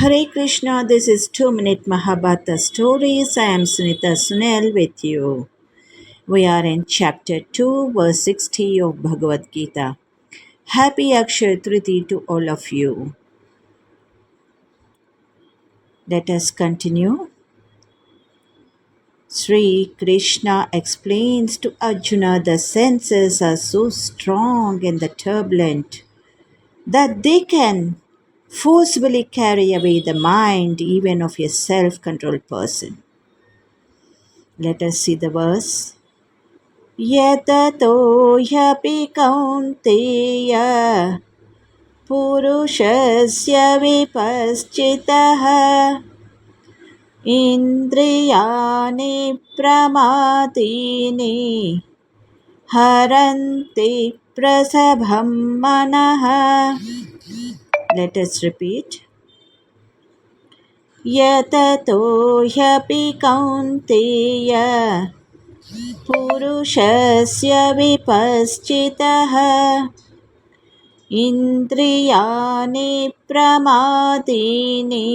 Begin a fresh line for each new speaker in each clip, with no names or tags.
Hare Krishna, this is 2 Minute Mahabharata Stories. I am Sunita Sunil with you. We are in chapter 2, verse 60 of Bhagavad Gita. Happy Akshaya Triti to all of you. Let us continue. Sri Krishna explains to Arjuna the senses are so strong and the turbulent that they can forcibly carry away the mind even of a self controlled person. Let us see the verse. यततो ह्यपि कौन्तेय पुरुषस्य विपश्चितः इन्द्रियाणि प्रमातीनि हरन्ति प्रसभं मनः let us repeat. यततो ह्यपि कौन्तेय पुरुषस्य विपश्चितः इन्द्रियाणि प्रमादीनि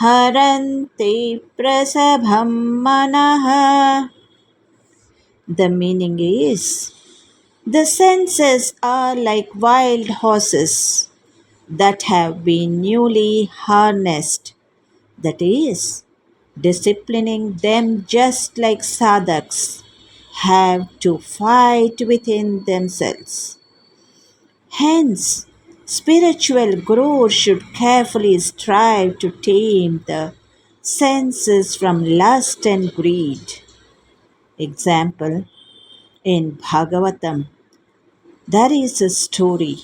हरन्ति प्रसभं मनः The meaning is the senses are like wild horses that have been newly harnessed, that is, disciplining them just like sadhaks have to fight within themselves. Hence, spiritual growth should carefully strive to tame the senses from lust and greed. Example In Bhagavatam, there is a story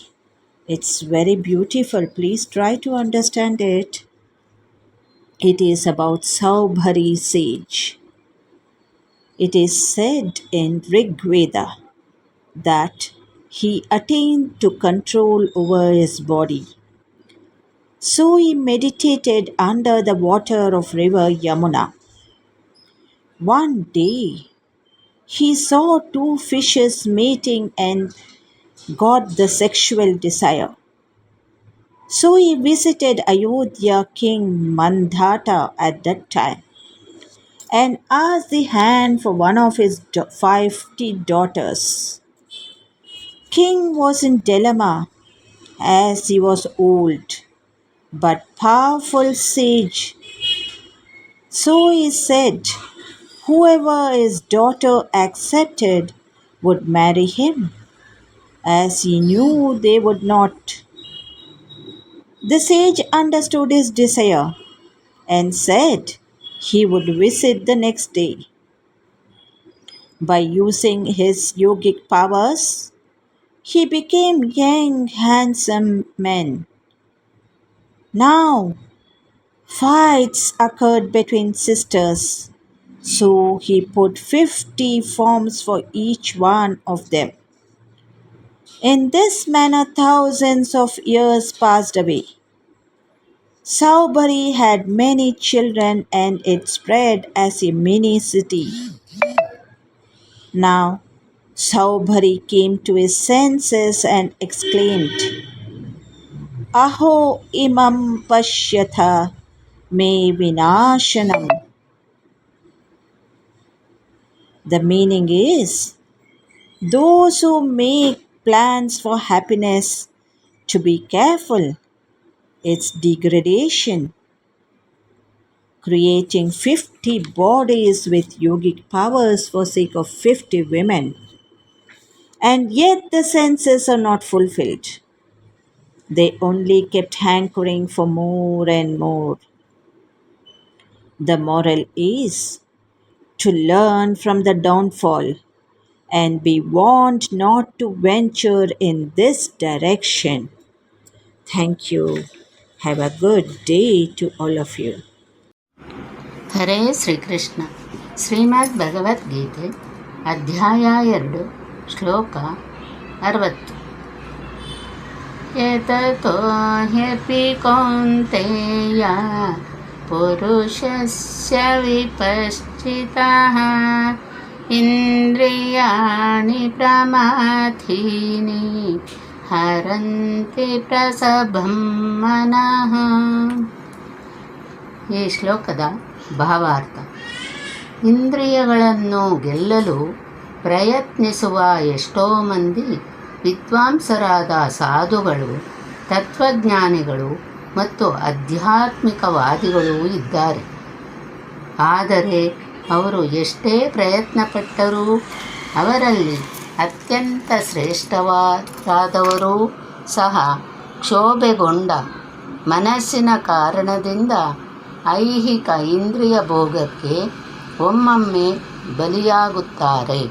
it's very beautiful. Please try to understand it. It is about Saubhari sage. It is said in Rig Veda that he attained to control over his body. So he meditated under the water of river Yamuna. One day he saw two fishes mating and got the sexual desire. So he visited Ayodhya King Mandhata at that time and asked the hand for one of his fifty daughters. King was in dilemma as he was old but powerful sage. So he said, whoever his daughter accepted would marry him as he knew they would not. The sage understood his desire and said he would visit the next day. By using his yogic powers, he became young, handsome men. Now, fights occurred between sisters, so he put fifty forms for each one of them. In this manner, thousands of years passed away. Saubari had many children and it spread as a mini city. Now, Saubari came to his senses and exclaimed, Aho imam pashyatha me vinashanam. The meaning is, those who make plans for happiness to be careful. It's degradation. Creating 50 bodies with yogic powers for sake of 50 women. And yet the senses are not fulfilled. They only kept hankering for more and more. The moral is to learn from the downfall and be warned not to venture in this direction. Thank you. Have a good day to all of you.
ಹರೇ ಶ್ರೀಕೃಷ್ಣ ಶ್ರೀಮದ್ ಭಗವದ್ಗೀತೆ ಅಧ್ಯಾಯ ಎರಡು ಶ್ಲೋಕ ಅರವತ್ತು ಎತತೋ ಹ್ಯಪಿ ಕೌಂತೆಯ ಪುರುಷಸ್ಯ ವಿಪಶ್ಚಿತಃ इन्द्रियाणि प्रमाथीनि हरन्ति प्रसभं मनः ಈ ಶ್ಲೋಕದ ಭಾವಾರ್ಥ ಇಂದ್ರಿಯಗಳನ್ನು ಗೆಲ್ಲಲು ಪ್ರಯತ್ನಿಸುವ ಎಷ್ಟೋ ಮಂದಿ ವಿದ್ವಾಂಸರಾದ ಸಾಧುಗಳು ತತ್ವಜ್ಞಾನಿಗಳು ಮತ್ತು ಆಧ್ಯಾತ್ಮಿಕವಾದಿಗಳೂ ಇದ್ದಾರೆ ಆದರೆ ಅವರು ಎಷ್ಟೇ ಪ್ರಯತ್ನಪಟ್ಟರೂ ಅವರಲ್ಲಿ ಅತ್ಯಂತ ಶ್ರೇಷ್ಠವಾದವರೂ ಸಹ ಕ್ಷೋಭೆಗೊಂಡ ಮನಸ್ಸಿನ ಕಾರಣದಿಂದ ಐಹಿಕ ಇಂದ್ರಿಯ ಭೋಗಕ್ಕೆ ಒಮ್ಮೊಮ್ಮೆ ಬಲಿಯಾಗುತ್ತಾರೆ.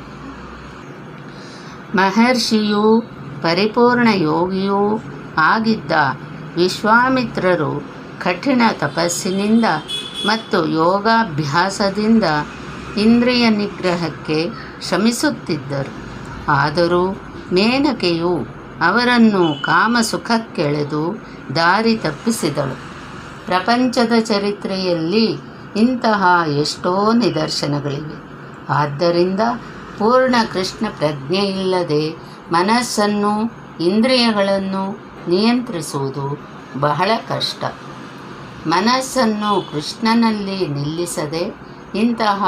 ಮಹರ್ಷಿಯೂ ಪರಿಪೂರ್ಣ ಯೋಗಿಯೂ ಆಗಿದ್ದ ವಿಶ್ವಾಮಿತ್ರರು ಕಠಿಣ ತಪಸ್ಸಿನಿಂದ ಮತ್ತು ಯೋಗಾಭ್ಯಾಸದಿಂದ ಇಂದ್ರಿಯ ನಿಗ್ರಹಕ್ಕೆ ಶ್ರಮಿಸುತ್ತಿದ್ದರು. ಆದರೂ ಮೇನಕೆಯು ಅವರನ್ನು ಕಾಮಸುಖಕ್ಕೆಳೆದು ದಾರಿ ತಪ್ಪಿಸಿದಳು. ಪ್ರಪಂಚದ ಚರಿತ್ರೆಯಲ್ಲಿ ಇಂತಹ ಎಷ್ಟೋ ನಿದರ್ಶನಗಳಿವೆ. ಆದ್ದರಿಂದ ಪೂರ್ಣ ಕೃಷ್ಣ ಪ್ರಜ್ಞೆಯಿಲ್ಲದೆ ಮನಸ್ಸನ್ನು, ಇಂದ್ರಿಯಗಳನ್ನು ನಿಯಂತ್ರಿಸುವುದು ಬಹಳ ಕಷ್ಟ. ಮನಸ್ಸನ್ನು ಕೃಷ್ಣನಲ್ಲಿ ನಿಲ್ಲಿಸದೆ ಇಂತಹ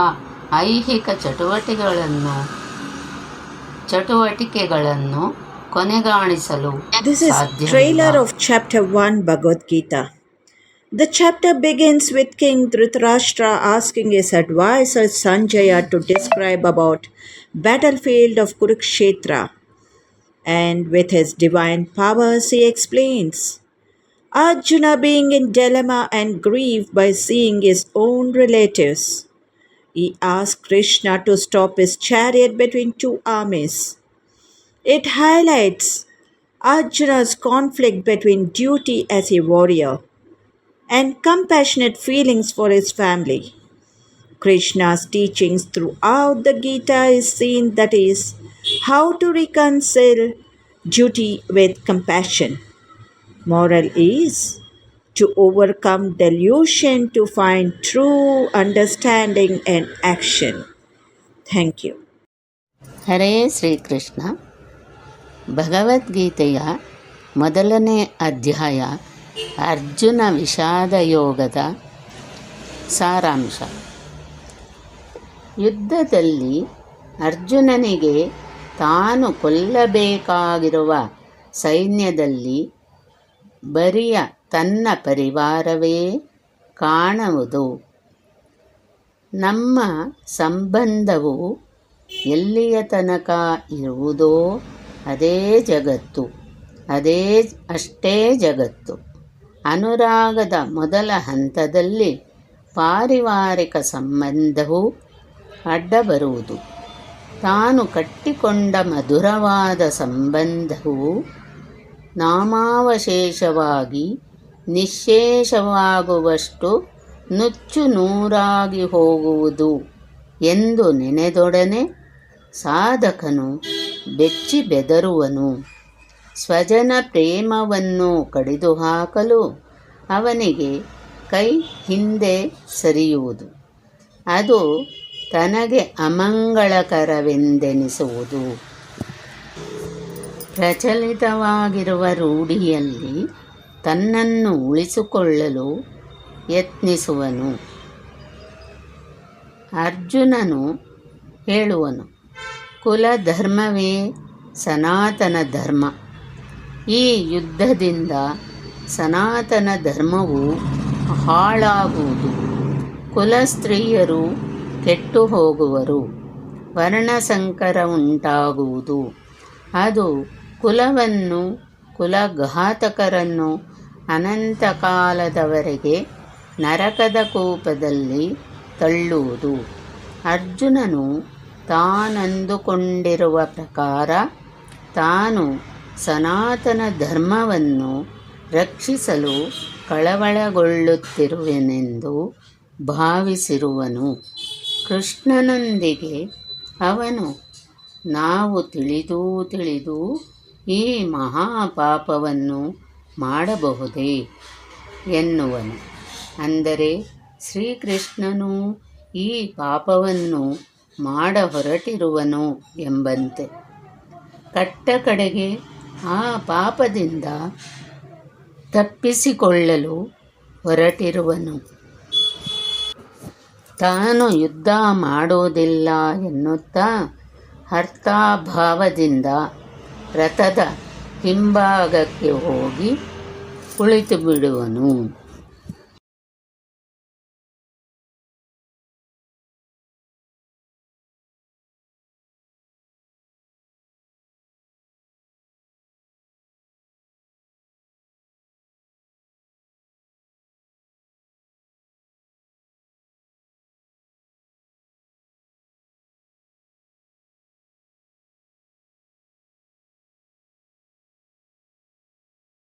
ಐಹಿಕ ಚಟುವಟಿಕೆಗಳನ್ನು ಚಟುವಟಿಕೆಗಳನ್ನು ಕೊನೆಗಾಣಿಸಲು
This is trailer of chapter 1 Bhagavad Gita. The chapter begins with King Dhritarashtra asking his advisor Sanjaya to describe about battlefield of Kurukshetra. And with his divine powers he explains. Arjuna being in dilemma and grief by seeing his own relatives, he asked Krishna to stop his chariot between two armies. It highlights Arjuna's conflict between duty as a warrior and compassionate feelings for his family. Krishna's teachings throughout the Gita is seen that is how to reconcile duty with compassion. Moral is to overcome delusion to find true understanding and action. Thank you.
ಹರೇ ಶ್ರೀಕೃಷ್ಣ ಭಗವದ್ಗೀತೆಯ ಮೊದಲನೇ ಅಧ್ಯಾಯ ಅರ್ಜುನ ವಿಷಾದ ಯೋಗದ ಸಾರಾಂಶ ಯುದ್ಧದಲ್ಲಿ ಅರ್ಜುನನಿಗೆ ತಾನು ಕೊಲ್ಲಬೇಕಾಗಿರುವ ಸೈನ್ಯದಲ್ಲಿ ಬರಿಯ ತನ್ನ ಪರಿವಾರವೇ ಕಾಣುವುದು. ನಮ್ಮ ಸಂಬಂಧವು ಎಲ್ಲಿಯ ತನಕ ಇರುವುದೋ ಅದೇ ಜಗತ್ತು, ಅದೇ ಅಷ್ಟೇ ಜಗತ್ತು. ಅನುರಾಗದ ಮೊದಲ ಹಂತದಲ್ಲಿ ಪಾರಿವಾರಿಕ ಸಂಬಂಧವು ಅಡ್ಡ ಬರುವುದು ತಾನು ಕಟ್ಟಿಕೊಂಡ ಮಧುರವಾದ ಸಂಬಂಧವು ನಾಮಾವಶೇಷವಾಗಿ ನಿಶೇಷವಾಗುವಷ್ಟು ನುಚ್ಚು ನೂರಾಗಿ ಹೋಗುವುದು ಎಂದು ನೆನೆದೊಡನೆ ಸಾಧಕನು ಬೆಚ್ಚಿ ಬೆದರುವನು. ಸ್ವಜನ ಪ್ರೇಮವನ್ನು ಕಡಿದು ಹಾಕಲು ಅವನಿಗೆ ಕೈ ಹಿಂದೆ ಸರಿಯುವುದು. ಅದು ತನಗೆ ಅಮಂಗಳಕರವೆಂದೆನಿಸುವುದು. ಪ್ರಚಲಿತವಾಗಿರುವ ರೂಢಿಯಲ್ಲಿ ತನ್ನನ್ನು ಉಳಿಸಿಕೊಳ್ಳಲು ಯತ್ನಿಸುವನು. ಅರ್ಜುನನು ಹೇಳುವನು, ಕುಲಧರ್ಮವೇ ಸನಾತನ ಧರ್ಮ. ಈ ಯುದ್ಧದಿಂದ ಸನಾತನ ಧರ್ಮವು ಹಾಳಾಗುವುದು. ಕುಲಸ್ತ್ರೀಯರು ಕೆಟ್ಟು ಹೋಗುವರು ವರ್ಣಸಂಕರ ಉಂಟಾಗುವುದು. ಅದು ಕುಲವನ್ನು, ಕುಲಘಾತಕರನ್ನು ಅನಂತ ಕಾಲದವರೆಗೆ ನರಕದ ಕೋಪದಲ್ಲಿ ತಳ್ಳುವುದು. ಅರ್ಜುನನು ತಾನಂದುಕೊಂಡಿರುವ ಪ್ರಕಾರ ತಾನು ಸನಾತನ ಧರ್ಮವನ್ನು ರಕ್ಷಿಸಲು ಕಳವಳಗೊಳ್ಳುತ್ತಿರುವೆನೆಂದು ಭಾವಿಸಿರುವನು. ಕೃಷ್ಣನೊಂದಿಗೆ ಅವನು, ನಾವು ತಿಳಿದೂ ತಿಳಿದು ಈ ಮಹಾಪಾಪವನ್ನು ಮಾಡಬಹುದೇ ಎನ್ನುವನು. ಅಂದರೆ ಶ್ರೀಕೃಷ್ಣನು ಈ ಪಾಪವನ್ನು ಮಾಡ ಹೊರಟಿರುವನು ಎಂಬಂತೆ. ಕಟ್ಟ ಕಡೆಗೆ ಆ ಪಾಪದಿಂದ ತಪ್ಪಿಸಿಕೊಳ್ಳಲು ಹೊರಟಿರುವನು. ತಾನು ಯುದ್ಧ ಮಾಡೋದಿಲ್ಲ ಎನ್ನುತ್ತಾ ಅರ್ಥಾಭಾವದಿಂದ ರಥದ ಹಿಂಭಾಗಕ್ಕೆ ಹೋಗಿ ಕುಳಿತು ಬಿಡುವನು